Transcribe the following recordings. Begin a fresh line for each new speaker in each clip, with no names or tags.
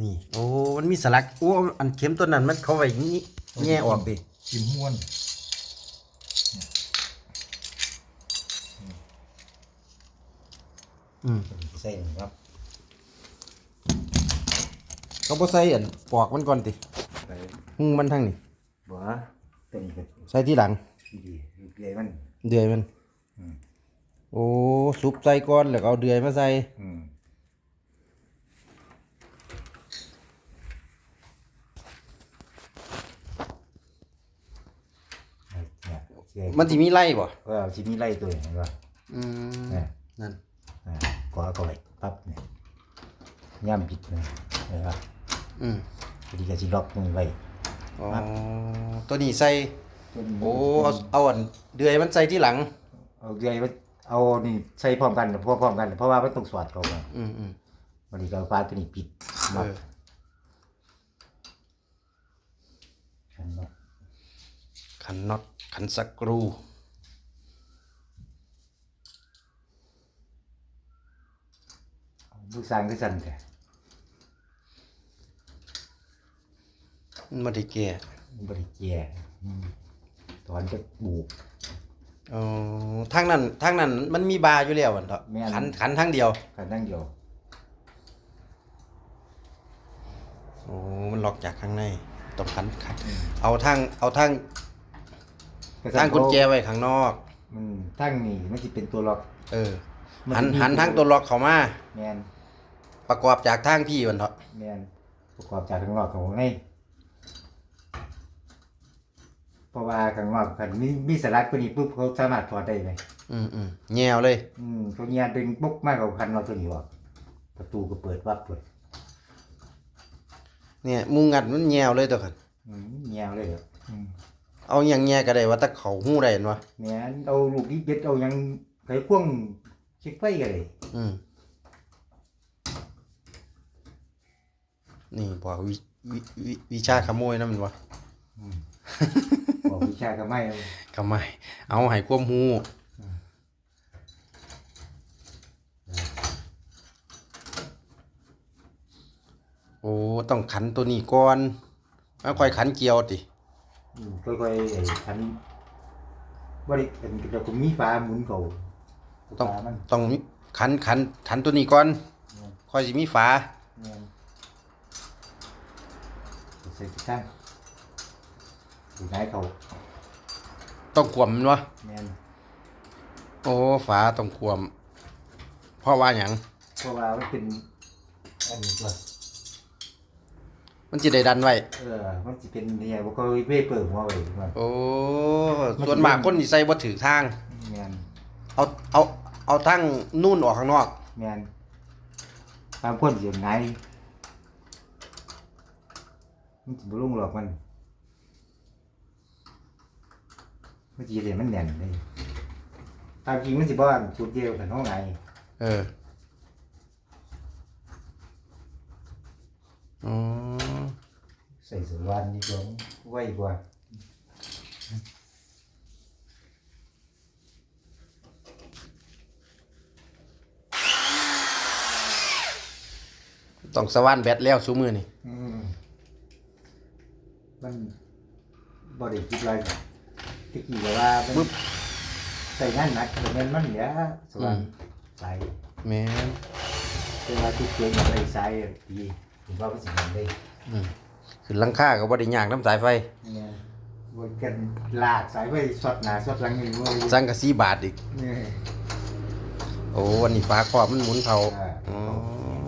นี่ โอ้มันมีสลักโอ้อันเข็มตัวนั้นมันเข้าไว้อย่างนี้แง่ออกดิ
จิ้มม้วน
อืม
ใส่นี่ครับ
เขาบ่ใส่อันปอกมันก่อนติ
ใส่
หุงมันทั้งนี่
บัวเป็นก็
ใส่ที่หลัง
ดีๆเกลือมัน
เดือยมัน
อืม
โอ้ซุปใส่ก่อนแล้วก็เอาเดือยมาใส่
อืม เนี่ยโอเค
มันสิมีไล่บ่
ก็เอาชิ้นนี้ไล่ตัวเห็นป่ะ
อืม
เนี่ย
นั่น
อ่าก็เอาเข้าไปปั๊บเนี่ยย่ำปิดเลยเห็นป่ะ
อืม
พอดีก็สิล็อกมือไว้
อ๋อตัวนี้ใส่
ตัวนี้
โอ้เอาเอาอันเดือยมันใส่ที่หลัง
เอาใหญ่ไว้เอานี่ใส่พร้อมกันพร้อมพร้อมกัน เพราะว่ามันต้องสอดเข้ามา
อืมอืม
วันนี้ก็เอาฟ้าตัวนี้ปิด
เอ
ล็อก
อ
ขันล็อก
ขันน็อต ขันสกรู
ลูกสร้างคือสั่นแท้
มันบ่ได้แก่
มันบริเกียอืมตอนจะบูก
อ๋อทางนั้นทางนั้นมันมีบาร์อยู่แล้วอันเถอะ
แม่น
ขันขันทางเดียว
กันนั่งเดียว
โอ้มันล็อกจากข้างในต้องขันขัน เอาทางเอาทาง ทางกุญแจไว้ข้างนอก
มันทั้งนี่มันจะเป็นตัวล็อก
เออ
มัน
หัน
จะมี
หันทางตัวล็อกเข้ามา
แมน
ประกอบจากทางพี่มันเถอะ
แมนประกอบจากข้างนอกของข้างในเพราะว่าข้างนอกคันมีมีสลักตัวนี้ปุ๊บเขาสามารถถอดได้ไหม
อืมอืมแง่วเลย
อืมเขาเงียดึงปุ๊บมากกว่าคันเราตัวนี้ออกประตูก็เปิดวับเลย
เนี่ยมุงงัดมันแง่วเลยตัวคัน
อืมเงียเลยครับอืม
เอาอย่างแง่ก็ได้ว่าแตะเขาหู้ได้เห็นวะ
แม่นเอาลูกดิเบ็ดเอาหยังไขควงเช็คไฟกันเลย
อืมนี่บอกวิวิวิวิชาขโมยนะมันวะ
บอกวิชาก็ไม่เอา
ขโมยเอาให้ความหูโอ้ต้องขันตัวนี้ก่อนแล้วค่อยขันเกียวติ
อืมค่อยๆไอ้คันบริเป็นเราก็มีฟ้าหมุนเขา
ต้อง
ฟ้ามัน
ต้องมีขันขันขันตัวนี้ก่อน
เนี่ย
ค่อยสิมีฝา
เนี่ยใส่ติดตั้งอยู่ไหนเขา
ต้องขวมมันวะ
แมน
โอ้ฝาต้องขวมเพราะว่าหยัง
เพราะว่ามันเป็นอันนี้ตัว
มันจะได้ดันไว้
เออ มันจะเป็นเนี่ยมันก็เวเปิดหัวไว้มัน
โอ้ ส่วนมากคนที่ใส่บ่ถือทาง
แมน
เอา เอา เอาทางนู่นออกข้างนอก
แมนบางคนเสียงไงมันจะบลุ่งหรอกมันมันจะเรียนมันแน่นเลยตามจริงมันสิบ่อันชุดเดียวกันห้องไหน
เออ อ๋อ
ใส่สวันนี่ก็ไว้กว่า
ต้องสว่านแบตแล้วซุมือนี่
อืมมันบ่ได้คิดอะไรตะกี้ก็ว่ามันใส่งานหนักแต่มันมันเหลือสว่างใส่
แม่น
แต่ว่าทุกเกมมันได้ใส่ดี ผมว่ามันสิมันได้
อืมขึ้นหลังคาก็บ่ได้ยากน้ำสายไฟ
เนี่ยบนกันลากสายไว้สดหนาสดหลังนี่เว้ย
สังกะสีบาทอีก
เนี่ย
โอ้วันนี้ฟ้าครอบมันหมุนเท่า
อ่า
อ๋อ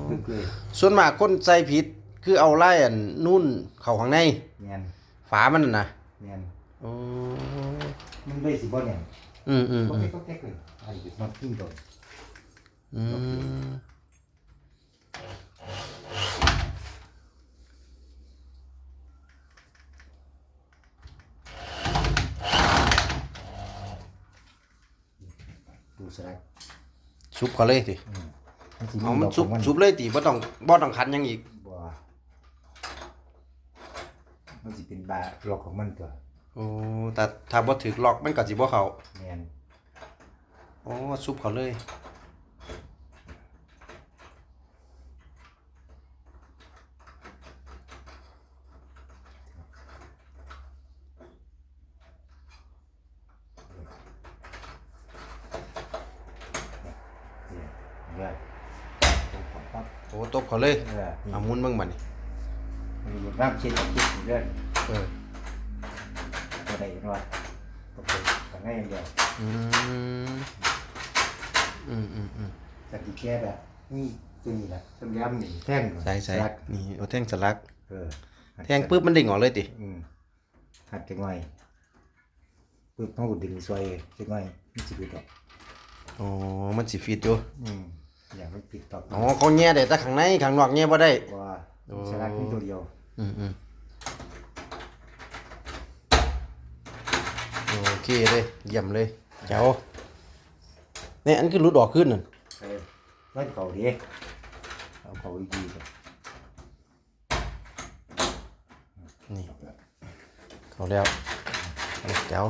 คือคือ
ส่วนมากคนใส่ผิดคือเอาไล่อันนู่นเข้าข้างใน
เนียน
ฝามันน่ะนะ
เนียน
โอ้
มันได้สิบ่เนี่ย
อืมอืม
ก็
อืม
แค่ก็แค่เลยไอ้มันกิ้งโดน
อืม
ดู สลัก
ซุปเขาเลยสิ
มันสิ
เอามัน
ดอก
ซุป
ของ
ซุปเลยติบ่ต้องบ่ต้องคันหยังอีก
บ่มันสิเป็นบาหลอกของมันตัว
โอ้แต่ถ้าบ่ถึกล็อกมันก็สิบ่เข้า
เนียน
โอ้ซุปเขาเลย
ม ปั๊บ
โอ้ตบเขาเลย
เออนี่
เอาหมุนเบิ่งบัดนี่
มีน้ำเช็ดกับคิดเรื่อย
เออ
ตัวใดรอดโอเคแต่ง่ายอย่างเดียว
อืมอืมอืมอืม
แต่ที่แก้แบบนี่ตัวนี้แหละต้นยำนี่แท่ง
ใส่ใส่
รัก
นี่เอาแท่งสลัก
เออ
แท่งปุ๊บมันดิ่งออกเลยติ
อืมหัดจังไงปุ๊บเขาก็ดึงซอยจังไงมันจะปิดออก
อ๋อมันสิฟิตอยู่
อืม อย่างไม่ปิดต่อ
อ๋อเขาแง่ได้แต่ข้างในข้างนอกแง่บ่ได้
ว่า
โอ้
สลักนี่ตัวเดียว
อืมอืมโอเคเลยเยี่ยมเลยเจ้าเนี่ยอันคือรุดออกขึ้นนั่น
เออร้านเก่าดิเอาเก่าดีๆก่อน
นี่เขาแล้วเจ้า